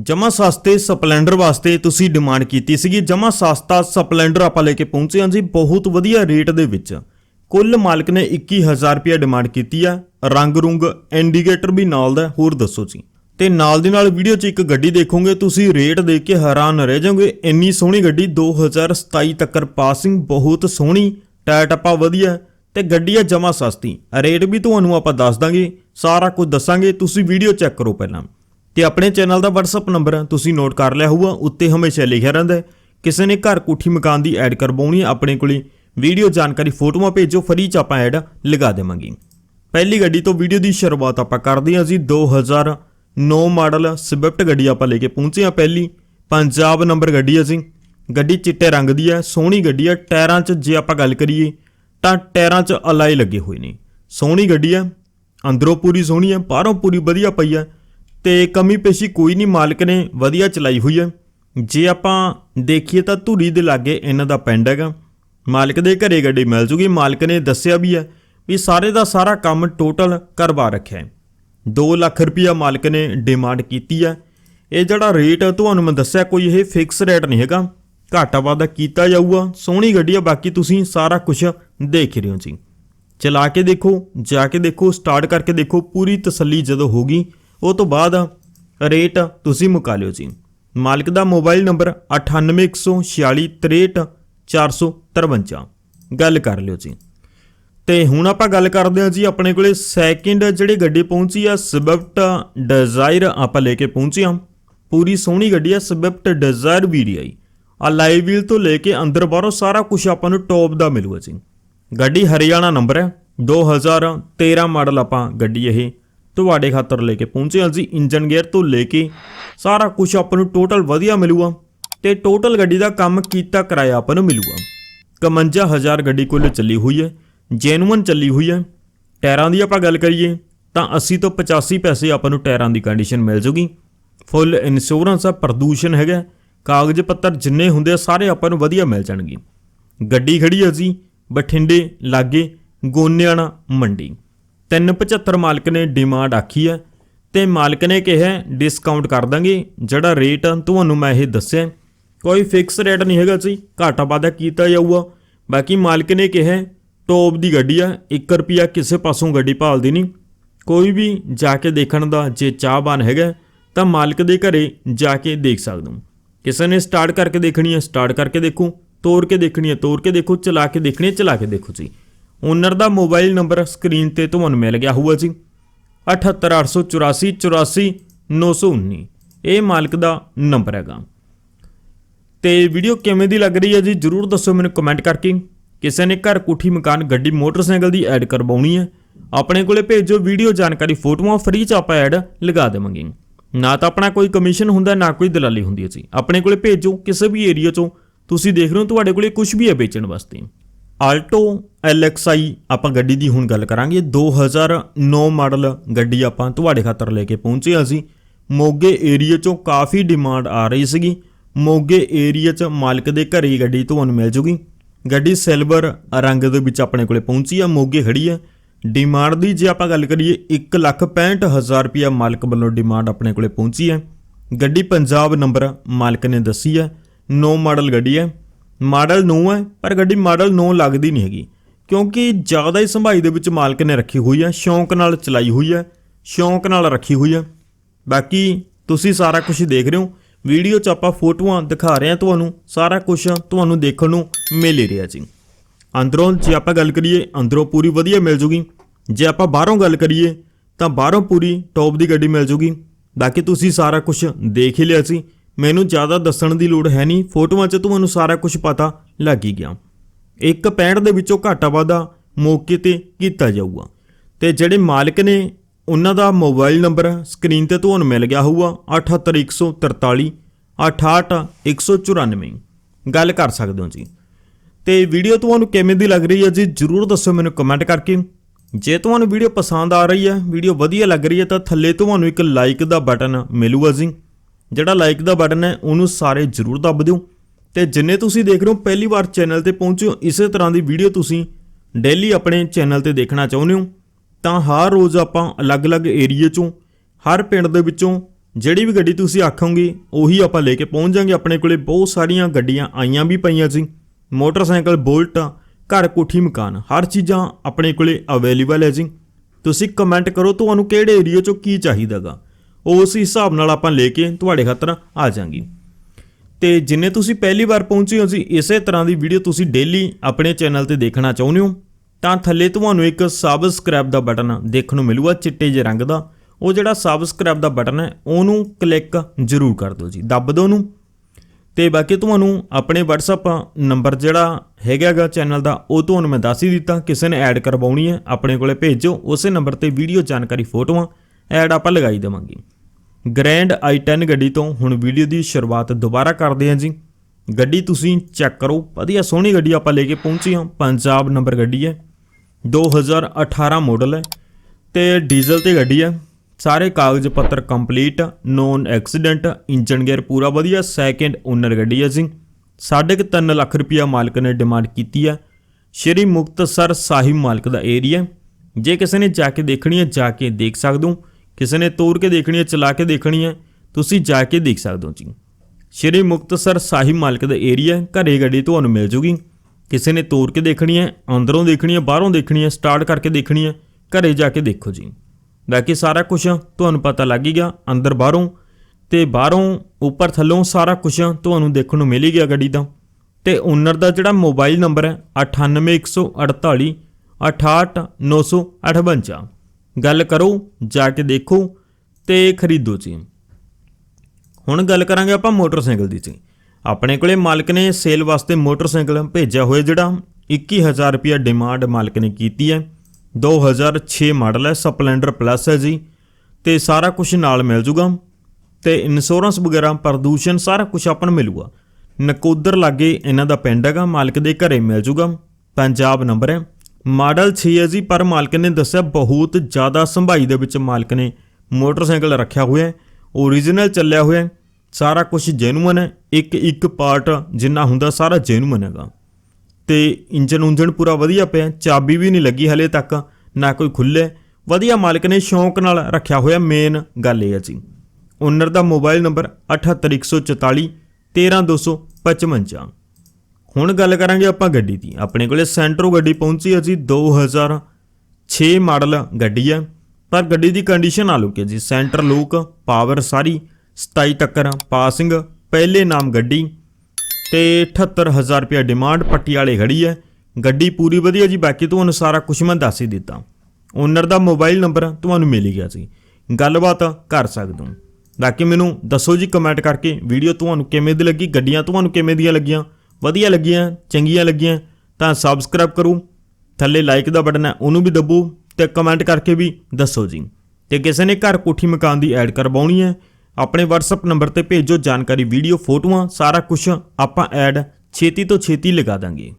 ਜਮਾ ਸਸਤੇ ਸਪਲੈਂਡਰ ਵਾਸਤੇ ਤੁਸੀਂ ਡਿਮਾਂਡ ਕੀਤੀ ਸੀਗੀ। ਜਮਾ ਸਸਤਾ ਸਪਲੈਂਡਰ ਆਪਾਂ ਲੈ ਕੇ ਪਹੁੰਚੇ ਹਾਂ ਜੀ, ਬਹੁਤ ਵਧੀਆ ਰੇਟ ਦੇ ਵਿੱਚ। ਕੁੱਲ ਮਾਲਕ ਨੇ 21000 ਰੁਪਏ ਡਿਮਾਂਡ ਕੀਤੀ ਆ। ਰੰਗ ਰੁੰਗ ਇੰਡੀਕੇਟਰ ਵੀ ਨਾਲ ਦਾ ਹੋਰ ਦੱਸੋ ਜੀ। ਤੇ ਨਾਲ ਦੀ ਨਾਲ ਵੀਡੀਓ 'ਚ ਇੱਕ ਗੱਡੀ ਦੇਖੋਗੇ, ਤੁਸੀਂ ਰੇਟ ਦੇਖ ਕੇ ਹੈਰਾਨ ਰਹਿ ਜਾਓਗੇ। ਇੰਨੀ ਸੋਹਣੀ ਗੱਡੀ 2027 ਤੱਕ ਪਾਸਿੰਗ, ਬਹੁਤ ਸੋਹਣੀ, ਟਾਇਰ ਟੱਪਾ ਵਧੀਆ। ਤੇ ਗੱਡੀ ਆ ਜਮਾ ਸਸਤੀ। ਰੇਟ ਵੀ ਤੁਹਾਨੂੰ ਆਪਾਂ ਦੱਸ ਦਾਂਗੇ, ਸਾਰਾ ਕੁਝ ਦੱਸਾਂਗੇ, ਤੁਸੀਂ ਵੀਡੀਓ ਚੈੱਕ ਕਰੋ ਪਹਿਲਾਂ। ਤੇ ਆਪਣੇ ਚੈਨਲ ਦਾ WhatsApp ਨੰਬਰ ਤੁਸੀਂ ਨੋਟ ਕਰ ਲਿਆ ਹੋਊਗਾ, ਉੱਤੇ ਹਮੇਸ਼ਾ ਲਿਖਿਆ ਰਹਿੰਦਾ ਹੈ। ਕਿਸੇ ਨੇ ਘਰ ਕੋਠੀ ਮਕਾਨ ਦੀ ਐਡ ਕਰਵਾਉਣੀ ਹੈ, ਆਪਣੇ ਕੋਲੇ ਵੀਡੀਓ ਜਾਣਕਾਰੀ ਫੋਟੋਆਂ ਭੇਜੋ ਫਰੀ ਚ ਆਪਾਂ ਐਡ ਲਗਾ ਦੇਵਾਂਗੇ। ਪਹਿਲੀ ਗੱਡੀ ਤੋਂ ਵੀਡੀਓ ਦੀ ਸ਼ੁਰੂਆਤ ਆਪਾਂ ਕਰਦੇ ਹਾਂ ਜੀ 2009 ਮਾਡਲ ਸਵਿਫਟ ਗੱਡੀ ਆਪਾਂ ਲੈ ਕੇ ਪਹੁੰਚੇ ਹਾਂ। ਪਹਿਲੀ ਪੰਜਾਬ ਨੰਬਰ ਗੱਡੀ ਹੈ ਜੀ। ਗੱਡੀ ਚਿੱਟੇ ਰੰਗ ਦੀ ਹੈ, ਸੋਹਣੀ ਗੱਡੀ ਹੈ। ਟਾਇਰਾਂ 'ਚ ਜੇ ਆਪਾਂ ਗੱਲ ਕਰੀਏ ਤਾਂ ਟਾਇਰਾਂ 'ਚ ਅਲਾਈ ਲੱਗੇ ਹੋਏ ਨੇ। ਸੋਹਣੀ ਗੱਡੀ ਹੈ, ਅੰਦਰੋਂ ਪੂਰੀ ਸੋਹਣੀ ਹੈ, ਬਾਹਰੋਂ ਪੂਰੀ ਵਧੀਆ ਪਈ ਹੈ। ਤੇ ਕਮੀ ਪੇਸ਼ੀ ਕੋਈ ਨਹੀਂ, ਮਾਲਕ ਨੇ ਵਧੀਆ ਚਲਾਈ ਹੋਈ ਹੈ। ਜੇ ਆਪਾਂ ਦੇਖੀਏ ਤਾਂ ਧੂਰੀ ਦੇ ਲਾਗੇ ਇਹਨਾਂ ਦਾ ਪਿੰਡ ਹੈਗਾ। ਮਾਲਕ ਦੇ ਘਰੇ ਗੱਡੀ ਮਿਲ ਜੂਗੀ। ਮਾਲਕ ਨੇ ਦੱਸਿਆ ਵੀ ਹੈ ਵੀ ਸਾਰੇ ਦਾ ਸਾਰਾ ਕੰਮ ਟੋਟਲ ਕਰਵਾ ਰੱਖਿਆ ਹੈ। 2 ਲੱਖ ਰੁਪਇਆ ਮਾਲਕ ਨੇ ਡਿਮਾਂਡ ਕੀਤੀ ਹੈ। ਇਹ ਜਿਹੜਾ ਰੇਟ ਤੁਹਾਨੂੰ ਮੈਂ ਦੱਸਿਆ, ਕੋਈ ਇਹ ਫਿਕਸ ਰੇਟ ਨਹੀਂ ਹੈਗਾ। ਘਾਟਾ ਵਾਧਾ ਕੀਤਾ ਜਾਊਗਾ, ਸੋਹਣੀ ਗੱਡੀ ਆ ਬਾਕੀ ਤੁਸੀਂ ਸਾਰਾ ਕੁਝ ਦੇਖ ਰਹੇ ਹੋ ਜੀ। ਚਲਾ ਕੇ ਦੇਖੋ, ਜਾ ਕੇ ਦੇਖੋ, ਸਟਾਰਟ ਕਰਕੇ ਦੇਖੋ, ਪੂਰੀ ਤਸੱਲੀ ਜਦੋਂ ਹੋਗੀ ਉਹ ਤੋਂ ਬਾਅਦ ਰੇਟ ਤੁਸੀਂ ਮੁਕਾ ਲਿਓ ਜੀ। ਮਾਲਕ ਦਾ ਮੋਬਾਈਲ ਨੰਬਰ 9814463453 ਗੱਲ ਕਰ ਲਿਓ ਜੀ। ਤੇ ਹੁਣ ਆਪਾਂ ਗੱਲ ਕਰਦੇ ਹਾਂ ਜੀ ਆਪਣੇ ਕੋਲੇ ਸੈਕਿੰਡ ਜਿਹੜੀ ਗੱਡੀ ਪਹੁੰਚੀ ਆ ਸਵਿਫਟ ਡਿਜ਼ਾਇਰ ਆਪਾਂ ਲੈ ਕੇ ਪਹੁੰਚੇ ਹਾਂ। ਪੂਰੀ ਸੋਹਣੀ ਗੱਡੀ ਆ ਸਵਿਫਟ ਡਿਜ਼ਾਇਰ VDI ਆ ਲਾਈਵ ਵੀਲ ਤੋਂ ਲੈ ਕੇ ਅੰਦਰ ਬਾਹਰੋਂ ਸਾਰਾ ਕੁਝ ਆਪਾਂ ਨੂੰ ਟੌਪ ਦਾ ਮਿਲੂਗਾ ਜੀ। ਗੱਡੀ ਹਰਿਆਣਾ ਨੰਬਰ ਹੈ। 2013 ਮਾਡਲ ਆਪਾਂ ਗੱਡੀ ਇਹ ਤੁਹਾਡੇ ਖਾਤਰ ਲੈ ਕੇ ਪਹੁੰਚੇ ਹਾਂ ਜੀ ਇੰਜਨ ਗੇਅਰ ਤੋਂ ਲੈ ਕੇ ਸਾਰਾ ਕੁਝ ਆਪਾਂ ਨੂੰ ਟੋਟਲ ਵਧੀਆ ਮਿਲੂਗਾ ਤੇ ਟੋਟਲ ਗੱਡੀ ਦਾ ਕੰਮ ਕੀਤਾ ਕਿਰਾਇਆ ਆਪਾਂ ਨੂੰ ਮਿਲੂਗਾ। 51000 ਗੱਡੀ ਕੁੱਲ ਚੱਲੀ ਹੋਈ ਹੈ ਜੈਨੂਅਨ ਚੱਲੀ ਹੋਈ ਹੈ। ਟਾਇਰਾਂ ਦੀ ਆਪਾਂ ਗੱਲ ਕਰੀਏ ਤਾਂ 80 ਤੋਂ 85 ਪੈਸੇ ਆਪਾਂ ਨੂੰ ਟਾਇਰਾਂ ਦੀ ਕੰਡੀਸ਼ਨ ਮਿਲ ਜੂਗੀ। ਫੁੱਲ ਇੰਸ਼ੋਰੈਂਸ ਆ, ਪ੍ਰਦੂਸ਼ਣ ਹੈਗਾ, ਕਾਗਜ਼ ਪੱਤਰ ਜਿੰਨੇ ਹੁੰਦੇ ਆ, ਸਾਰੇ ਆਪਾਂ ਨੂੰ ਵਧੀਆ ਮਿਲ ਜਾਣਗੇ। ਗੱਡੀ ਖੜੀ ਹੈ ਜੀ, ਬਠਿੰਡੇ, ਲਾਗੇ, ਗੋਨਿਆਣਾ, ਮੰਡੀ। 375 ਮਾਲਕ ਨੇ ਡਿਮਾਂਡ ਆਖੀ ਹੈ ਤੇ ਮਾਲਕ ਨੇ ਕਿਹਾ ਡਿਸਕਾਊਂਟ ਕਰ ਦਾਂਗੇ। ਜਿਹੜਾ ਰੇਟ ਆ, ਤੁਹਾਨੂੰ ਮੈਂ ਇਹ ਦੱਸਿਆ ਕੋਈ ਫਿਕਸ ਰੇਟ ਨਹੀਂ ਹੈਗਾ ਜੀ। ਘਾਟਾ ਵਾਧਾ ਕੀਤਾ ਜਾਊਗਾ। ਬਾਕੀ ਮਾਲਕ ਨੇ ਕਿਹਾ ਟੋਪ ਦੀ ਗੱਡੀ ਆ 1 ਰੁਪਿਆ ਕਿਸੇ ਪਾਸੋਂ ਗੱਡੀ ਭਾਲਦੀ ਨਹੀਂ। ਕੋਈ ਵੀ ਜਾ ਕੇ ਦੇਖਣ ਦਾ ਜੇ ਚਾਹਬਾਨ ਹੈਗਾ, ਤਾਂ ਮਾਲਕ ਦੇ ਘਰੇ ਜਾ ਕੇ ਦੇਖ ਸਕਦੇ ਹੋ। ਕਿਸੇ ਨੇ ਸਟਾਰਟ ਕਰਕੇ ਦੇਖਣੀ ਹੈ ਸਟਾਰਟ ਕਰਕੇ ਦੇਖੋ। ਤੋੜ ਕੇ ਦੇਖਣੀ ਹੈ ਤੋੜ ਕੇ ਦੇਖੋ, ਚਲਾ ਕੇ ਦੇਖਣੀ ਹੈ, ਚਲਾ ਕੇ ਦੇਖੋ ਜੀ। ਓਨਰ ਦਾ ਮੋਬਾਈਲ ਨੰਬਰ ਸਕਰੀਨ ਤੇ ਤੁਹਾਨੂੰ ਮਿਲ ਗਿਆ ਹੋਊਗਾ ਜੀ। 78884 ਇਹ ਮਾਲਕ ਦਾ ਨੰਬਰ ਹੈਗਾ। ਤੇ ਵੀਡੀਓ ਕਿਵੇਂ ਦੀ ਲੱਗ ਰਹੀ ਹੈ ਜੀ, ਜਰੂਰ ਦੱਸੋ ਮੈਨੂੰ ਕਮੈਂਟ ਕਰਕੇ। ਕਿਸੇ ਨੇ ਘਰ ਕੋਠੀ, ਮਕਾਨ, ਗੱਡੀ, ਮੋਟਰਸਾਈਕਲ ਦੀ ਐਡ ਕਰਵਾਉਣੀ ਹੈ, ਆਪਣੇ ਕੋਲੇ ਭੇਜੋ ਵੀਡੀਓ ਜਾਣਕਾਰੀ, ਫੋਟੋਆਂ ਫ੍ਰੀ ਚ ਆਪਾਂ ਐਡ ਲਗਾ ਦੇਵਾਂਗੇ। ਨਾ ਤਾਂ ਆਪਣਾ ਕੋਈ ਕਮਿਸ਼ਨ ਹੁੰਦਾ, ਨਾ ਕੋਈ ਦਲਾਲੀ ਹੁੰਦੀ ਹੈ ਜੀ। ਆਪਣੇ ਕੋਲੇ ਭੇਜੋ ਕਿਸੇ ਵੀ ਏਰੀਆ ਚੋਂ। ਤੁਸੀਂ ਦੇਖ ਰਹੇ ਹੋ, ਤੁਹਾਡੇ ਕੋਲੇ ਕੁਝ ਵੀ ਹੈ ਵੇਚਣ ਵਾਸਤੇ। ਆਲਟੋ LXI ਆਪਾਂ ਗੱਡੀ ਦੀ ਹੁਣ ਗੱਲ ਕਰਾਂਗੇ। 2009 ਮਾਡਲ ਗੱਡੀ ਆਪਾਂ ਤੁਹਾਡੇ ਖਾਤਰ ਲੈ ਕੇ ਪਹੁੰਚੇ ਹਾਂ ਅਸੀਂ। ਮੋਗੇ ਏਰੀਆ ਚੋਂ ਕਾਫੀ ਡਿਮਾਂਡ ਆ ਰਹੀ ਸੀਗੀ। ਮੋਗੇ ਏਰੀਆ 'ਚ ਮਾਲਕ ਦੇ ਘਰੇ ਹੀ ਗੱਡੀ ਤੁਹਾਨੂੰ ਮਿਲ ਜੂਗੀ। ਗੱਡੀ ਸਿਲਵਰ ਰੰਗ ਦੇ ਵਿੱਚ ਆਪਣੇ ਕੋਲੇ ਪਹੁੰਚੀ ਆ, ਮੋਗੇ ਖੜੀ ਆ। ਡਿਮਾਂਡ ਦੀ ਜੇ ਆਪਾਂ ਗੱਲ ਕਰੀਏ 165000 ਰੁਪਿਆ ਮਾਲਕ ਵੱਲੋਂ ਡਿਮਾਂਡ ਆਪਣੇ ਕੋਲੇ ਪਹੁੰਚੀ ਹੈ ਗੱਡੀ ਪੰਜਾਬ ਨੰਬਰ ਮਾਲਕ ਨੇ ਦੱਸੀ ਹੈ 9 ਮਾਡਲ ਗੱਡੀ ਹੈ ਮਾਡਲ 9 ਹੈ, ਪਰ ਗੱਡੀ ਮਾਡਲ 9 ਲੱਗਦੀ ਨਹੀਂ ਹੈਗੀ। ਕਿਉਂਕਿ ਜ਼ਿਆਦਾ ਹੀ ਸੰਭਾਈ ਦੇ ਵਿੱਚ ਮਾਲਕ ਨੇ ਰੱਖੀ ਹੋਈ ਹੈ, ਸ਼ੌਂਕ ਨਾਲ ਚਲਾਈ ਹੋਈ ਹੈ, ਸ਼ੌਂਕ ਨਾਲ ਰੱਖੀ ਹੋਈ ਹੈ। ਬਾਕੀ ਤੁਸੀਂ ਸਾਰਾ ਕੁਝ ਦੇਖ ਰਹੇ ਹੋ। ਵੀਡੀਓ 'ਚ ਆਪਾਂ ਫੋਟੋਆਂ ਦਿਖਾ ਰਹੇ ਹਾਂ ਤੁਹਾਨੂੰ, ਸਾਰਾ ਕੁਝ ਤੁਹਾਨੂੰ ਦੇਖਣ ਨੂੰ ਮਿਲ ਹੀ ਰਿਹਾ ਜੀ। ਅੰਦਰੋਂ ਜੇ ਆਪਾਂ ਗੱਲ ਕਰੀਏ, ਅੰਦਰੋਂ ਪੂਰੀ ਵਧੀਆ ਮਿਲ ਜੂਗੀ। ਜੇ ਆਪਾਂ ਬਾਹਰੋਂ ਗੱਲ ਕਰੀਏ, ਤਾਂ ਬਾਹਰੋਂ ਪੂਰੀ ਟੌਪ ਦੀ ਗੱਡੀ ਮਿਲ ਜੂਗੀ। ਬਾਕੀ ਤੁਸੀਂ ਸਾਰਾ ਕੁਝ ਦੇਖ ਹੀ ਲਿਆ ਸੀ। ਮੈਨੂੰ ਜ਼ਿਆਦਾ ਦੱਸਣ ਦੀ ਲੋੜ ਹੈ ਨਹੀਂ। ਫੋਟੋਆਂ 'ਚ ਤੁਹਾਨੂੰ ਸਾਰਾ ਕੁਝ ਪਤਾ ਲੱਗ ਹੀ ਗਿਆ। ਇੱਕ 65 ਦੇ ਵਿੱਚੋਂ ਘਾਟਾ ਵਾਧਾ ਮੌਕੇ ਤੇ ਕੀਤਾ ਜਾਊਗਾ। ਤੇ ਜਿਹੜੇ ਮਾਲਕ ਨੇ, ਉਹਨਾਂ ਦਾ ਮੋਬਾਈਲ ਨੰਬਰ ਸਕਰੀਨ ਤੇ ਤੁਹਾਨੂੰ ਮਿਲ ਗਿਆ ਹੋਊਗਾ। 78143 68194 ਗੱਲ ਕਰ ਸਕਦੇ ਹੋ ਜੀ। ਤੇ ਵੀਡੀਓ ਤੁਹਾਨੂੰ ਕਿਵੇਂ ਦੀ ਲੱਗ ਰਹੀ ਹੈ ਜੀ, ਜਰੂਰ ਦੱਸੋ ਮੈਨੂੰ ਕਮੈਂਟ ਕਰਕੇ। ਜੇ ਤੁਹਾਨੂੰ ਵੀਡੀਓ ਪਸੰਦ ਆ ਰਹੀ ਹੈ, ਵੀਡੀਓ ਵਧੀਆ ਲੱਗ ਰਹੀ ਹੈ, ਤਾਂ ਥੱਲੇ ਤੁਹਾਨੂੰ ਇੱਕ ਲਾਈਕ ਦਾ ਬਟਨ ਮਿਲੂਗਾ ਜੀ। ਜਿਹੜਾ ਲਾਈਕ ਦਾ ਬਟਨ ਹੈ, ਉਹਨੂੰ ਸਾਰੇ ਜਰੂਰ ਦੱਬ ਦਿਓ। ਤੇ ਜਿੰਨੇ ਤੁਸੀਂ ਦੇਖ ਰਹੇ ਹੋ, ਪਹਿਲੀ ਵਾਰ ਚੈਨਲ ਤੇ ਪਹੁੰਚੇ ਹੋ, ਇਸੇ ਤਰ੍ਹਾਂ ਦੀ ਵੀਡੀਓ ਤੁਸੀਂ ਡੇਲੀ ਆਪਣੇ ਚੈਨਲ ਤੇ ਦੇਖਣਾ ਚਾਹੁੰਦੇ ਹੋ। ਤਾਂ ਹਰ ਰੋਜ਼ ਆਪਾਂ ਅਲੱਗ-ਅਲੱਗ ਏਰੀਆ ਚੋਂ, ਹਰ ਪਿੰਡ ਦੇ ਵਿੱਚੋਂ ਜਿਹੜੀ ਵੀ ਗੱਡੀ ਤੁਸੀਂ ਆਖੋਗੇ, ਉਹੀ ਆਪਾਂ ਲੈ ਕੇ ਪਹੁੰਚ ਜਾਾਂਗੇ। ਆਪਣੇ ਕੋਲੇ ਬਹੁਤ ਸਾਰੀਆਂ ਗੱਡੀਆਂ ਆਈਆਂ ਵੀ ਪਈਆਂ ਸੀ। ਮੋਟਰਸਾਈਕਲ, ਬੁਲਟ, ਘਰ, ਕੋਠੀ, ਮਕਾਨ, ਹਰ ਚੀਜ਼ਾਂ ਆਪਣੇ ਕੋਲੇ ਅਵੇਲੇਬਲ ਹੈ ਜੀ। ਤੁਸੀਂ ਕਮੈਂਟ ਕਰੋ, ਤੁਹਾਨੂੰ ਕਿਹੜੇ ਏਰੀਆ ਚੋਂ ਕੀ ਚਾਹੀਦਾਗਾ। ਉਸ ਹਿਸਾਬ ਨਾਲ ਆਪਾਂ ਲੈ ਕੇ ਤੁਹਾਡੇ ਖਾਤਰ ਆ ਜਾਾਂਗੇ। ਤੇ ਜਿੰਨੇ ਤੁਸੀਂ ਪਹਿਲੀ ਵਾਰ ਪਹੁੰਚੇ ਹੋ ਜੀ, ਇਸੇ ਤਰ੍ਹਾਂ ਦੀ ਵੀਡੀਓ ਤੁਸੀਂ ਡੇਲੀ ਆਪਣੇ ਚੈਨਲ ਤੇ ਦੇਖਣਾ ਚਾਹੁੰਦੇ ਹੋ, ਤਾਂ ਥੱਲੇ ਤੁਹਾਨੂੰ ਇੱਕ ਸਬਸਕ੍ਰਾਈਬ ਦਾ ਬਟਨ ਦੇਖਣ ਨੂੰ ਮਿਲੂਗਾ, ਚਿੱਟੇ ਜਿਹੇ ਰੰਗ ਦਾ। ਉਹ ਜਿਹੜਾ ਸਬਸਕ੍ਰਾਈਬ ਦਾ ਬਟਨ ਹੈ, ਉਹਨੂੰ ਕਲਿੱਕ ਜ਼ਰੂਰ ਕਰ ਦਿਓ ਜੀ, ਦੱਬ ਦਿਓ ਉਹਨੂੰ। ਤੇ ਬਾਕੀ ਤੁਹਾਨੂੰ ਆਪਣੇ WhatsApp ਨੰਬਰ ਜਿਹੜਾ ਹੈਗਾਗਾ ਚੈਨਲ ਦਾ, ਉਹ ਤੁਹਾਨੂੰ ਮੈਂ ਦੱਸ ਹੀ ਦਿੱਤਾ, ਕਿਸੇ ਨੇ ਐਡ ਕਰਵਾਉਣੀ ਹੈ, ਆਪਣੇ ਕੋਲੇ ਭੇਜੋ, ਉਸੇ ਨੰਬਰ ਤੇ ਵੀਡੀਓ ਜਾਣਕਾਰੀ ਫੋਟੋਆਂ ਐਡ ਆਪਾਂ ਲਗਾਈ ਦੇਵਾਂਗੇ। ਗ੍ਰੈਂਡ i10 ਗੱਡੀ ਤੋਂ ਹੁਣ ਵੀਡੀਓ ਦੀ ਸ਼ੁਰੂਆਤ ਦੁਬਾਰਾ ਕਰਦੇ ਹਾਂ ਜੀ। ਗੱਡੀ ਤੁਸੀਂ ਚੈੱਕ ਕਰੋ, ਵਧੀਆ ਸੋਹਣੀ ਗੱਡੀ ਆਪਾਂ ਲੈ ਕੇ ਪਹੁੰਚੇ ਹਾਂ। ਪੰਜਾਬ ਨੰਬਰ ਗੱਡੀ ਹੈ। 2018 ਮਾਡਲ ਹੈ ਤੇ ਡੀਜ਼ਲ ਤੇ ਗੱਡੀ ਹੈ। ਸਾਰੇ ਕਾਗਜ਼ ਪੱਤਰ complete non accident engine gear ਪੂਰਾ ਵਧੀਆ ਸੈਕਿੰਡ ਓਨਰ ਗੱਡੀ ਹੈ ਜੀ। ਸਾਢੇ ਕੁ ਤਿੰਨ ਲੱਖ ਰੁਪਇਆ ਮਾਲਕ ਨੇ ਡਿਮਾਂਡ ਕੀਤੀ ਹੈ। ਸ਼੍ਰੀ ਮੁਕਤਸਰ ਸਾਹਿਬ ਮਾਲਕ ਦਾ ਏਰੀਆ ਜੇ ਕਿਸੇ ਨੇ ਜਾ ਕੇ ਦੇਖਣੀ ਹੈ, ਜਾ ਕੇ ਦੇਖ ਸਕਦੇ ਹੋ। ਕਿਸੇ ਨੇ ਤੋੜ ਕੇ ਦੇਖਣੀ ਹੈ, ਚਲਾ ਕੇ ਦੇਖਣੀ ਹੈ, ਤੁਸੀਂ ਜਾ ਕੇ ਦੇਖ ਸਕਦੇ ਹੋ ਜੀ। ਸ਼੍ਰੀ ਮੁਕਤਸਰ ਸਾਹਿਬ ਮਾਲਕ ਦਾ ਏਰੀਆ ਘਰੇ ਗੱਡੀ ਤੁਹਾਨੂੰ ਮਿਲ ਜੂਗੀ। ਕਿਸੇ ਨੇ ਤੋੜ ਕੇ ਦੇਖਣੀ ਹੈ, ਅੰਦਰੋਂ ਦੇਖਣੀ ਹੈ, ਬਾਹਰੋਂ ਦੇਖਣੀ ਹੈ, ਸਟਾਰਟ ਕਰਕੇ ਦੇਖਣੀ ਹੈ, ਘਰੇ ਜਾ ਕੇ ਦੇਖੋ ਜੀ। ਬਾਕੀ ਸਾਰਾ ਕੁਝ ਤੁਹਾਨੂੰ ਪਤਾ ਲੱਗੇਗਾ ਅੰਦਰ ਬਾਹਰੋਂ ਤੇ ਬਾਹਰੋਂ ਉੱਪਰ ਥੱਲੋਂ ਸਾਰਾ ਕੁਝ ਤੁਹਾਨੂੰ ਦੇਖਣ ਨੂੰ ਮਿਲ ਗਿਆ ਗੱਡੀ ਦਾ। ਤੇ ਓਨਰ ਦਾ ਜਿਹੜਾ ਮੋਬਾਈਲ ਨੰਬਰ ਹੈ 98148 68958 ਗੱਲ ਕਰੋ, ਜਾ ਕੇ ਦੇਖੋ ਤੇ ਖਰੀਦੋ ਜੀ ਹੁਣ ਗੱਲ ਕਰਾਂਗੇ ਆਪਾਂ ਮੋਟਰਸਾਈਕਲ ਦੀ ਜੀ ਆਪਣੇ ਕੋਲੇ ਮਾਲਕ ਨੇ ਸੇਲ ਵਾਸਤੇ ਮੋਟਰਸਾਈਕਲ ਭੇਜਿਆ ਹੋਇਆ ਜਿਹੜਾ 21000 ਰੁਪਿਆ ਡਿਮਾਂਡ ਮਾਲਕ ਨੇ ਕੀਤੀ ਹੈ। 2006 ਮਾਡਲ ਹੈ, ਸਪਲੈਂਡਰ ਪਲੱਸ ਹੈ ਜੀ। ਤੇ ਸਾਰਾ ਕੁਝ ਨਾਲ ਮਿਲ ਜੂਗਾ ਤੇ ਇੰਸ਼ੋਰੈਂਸ ਵਗੈਰਾ, ਪ੍ਰਦੂਸ਼ਣ ਸਾਰਾ ਕੁਝ ਆਪਾਂ ਨੂੰ ਮਿਲੂਗਾ। ਨਕੋਦਰ ਲਾਗੇ ਇਹਨਾਂ ਦਾ ਪਿੰਡ ਹੈਗਾ, ਮਾਲਕ ਦੇ ਘਰੇ ਮਿਲ ਜੂਗਾ। ਪੰਜਾਬ ਨੰਬਰ ਹੈ। ਮਾਡਲ 6 ਹੈ ਜੀ, ਪਰ ਮਾਲਕ ਨੇ ਦੱਸਿਆ ਬਹੁਤ ਜ਼ਿਆਦਾ ਸੰਭਾਈ ਦੇ ਵਿੱਚ ਮਾਲਕ ਨੇ। ਮੋਟਰਸਾਈਕਲ ਰੱਖਿਆ ਹੋਇਆ ਹੈ ਓਰੀਜਨਲ ਚੱਲਿਆ ਹੋਇਆ ਹੈ, ਸਾਰਾ ਕੁਝ ਜੈਨੂਅਨ ਹੈ, ਇੱਕ ਇੱਕ ਪਾਰਟ ਜਿੰਨਾ ਹੁੰਦਾ ਸਾਰਾ ਜੈਨੂਅਨ ਹੈਗਾ। ਤੇ ਇੰਜਨ ਉਂਜਨ ਪੂਰਾ ਵਧੀਆ ਪਿਆ, ਚਾਬੀ ਵੀ ਨਹੀਂ ਲੱਗੀ ਹਲੇ ਤੱਕ, ਨਾ ਕੋਈ ਖੁੱਲੇ ਵਧੀਆ ਮਾਲਕ ਨੇ ਸ਼ੌਂਕ ਨਾਲ ਰੱਖਿਆ ਹੋਇਆ ਮੇਨ ਗੱਲ ਇਹ ਹੈ ਜੀ। ਓਨਰ ਦਾ ਮੋਬਾਈਲ ਨੰਬਰ 78144 13255 ਹੁਣ ਗੱਲ ਕਰਾਂਗੇ ਆਪਾਂ ਗੱਡੀ ਦੀ। ਆਪਣੇ ਕੋਲੇ ਸੈਂਟਰੋ ਗੱਡੀ ਪਹੁੰਚੀ ਹੈ ਜੀ 2006 ਮਾਡਲ ਗੱਡੀ ਹੈ ਪਰ ਗੱਡੀ ਦੀ ਕੰਡੀਸ਼ਨ ਆ ਲੁਕੇ ਜੀ ਸੈਂਟਰ ਲੂਕ ਪਾਵਰ ਸਾਰੀ 27 ਟੱਕਰ ਪਾਸਿੰਗ ਪਹਿਲੇ ਨਾਮ ਗੱਡੀ ਤੇ 78000 ਰੁਪਏ ਡਿਮਾਂਡ ਪੱਟੀ ਵਾਲੇ ਖੜੀ ਹੈ ਗੱਡੀ ਪੂਰੀ ਵਧੀਆ ਜੀ, ਬਾਕੀ ਤੁਹਾਨੂੰ ਸਾਰਾ ਕੁਝ ਮੈਂ ਦੱਸ ਹੀ ਦਿੱਤਾ। ਓਨਰ ਦਾ ਮੋਬਾਈਲ ਨੰਬਰ ਤੁਹਾਨੂੰ ਮਿਲ ਹੀ ਗਿਆ ਸੀ। ਗੱਲਬਾਤ ਕਰ ਸਕਦੇ ਹੋ। ਬਾਕੀ ਮੈਨੂੰ ਦੱਸੋ ਜੀ ਕਮੈਂਟ ਕਰਕੇ ਵੀਡੀਓ ਤੁਹਾਨੂੰ ਕਿਵੇਂ ਦੀ ਲੱਗੀ, ਗੱਡੀਆਂ ਤੁਹਾਨੂੰ ਕਿਵੇਂ ਦੀਆਂ ਲੱਗੀਆਂ? ਵਧੀਆ ਲੱਗੀਆਂ, ਚੰਗੀਆਂ ਲੱਗੀਆਂ, ਤਾਂ ਸਬਸਕ੍ਰਾਈਬ ਕਰੋ। ਥੱਲੇ ਲਾਈਕ ਦਾ ਬਟਨ ਹੈ, ਉਹਨੂੰ ਵੀ ਦੱਬੋ ਤੇ ਕਮੈਂਟ ਕਰਕੇ ਵੀ ਦੱਸੋ ਜੀ। ਤੇ ਕਿਸੇ ਨੇ ਘਰ ਕੋਠੀ ਮਕਾਨ ਦੀ ਐਡ ਕਰਵਾਉਣੀ ਹੈ, ਆਪਣੇ WhatsApp ਨੰਬਰ ਤੇ ਭੇਜੋ ਜਾਣਕਾਰੀ ਵੀਡੀਓ ਫੋਟੋਆਂ, ਸਾਰਾ ਕੁਝ ਆਪਾਂ ਐਡ ਛੇਤੀ ਤੋਂ ਛੇਤੀ ਲਗਾ ਦਾਂਗੇ।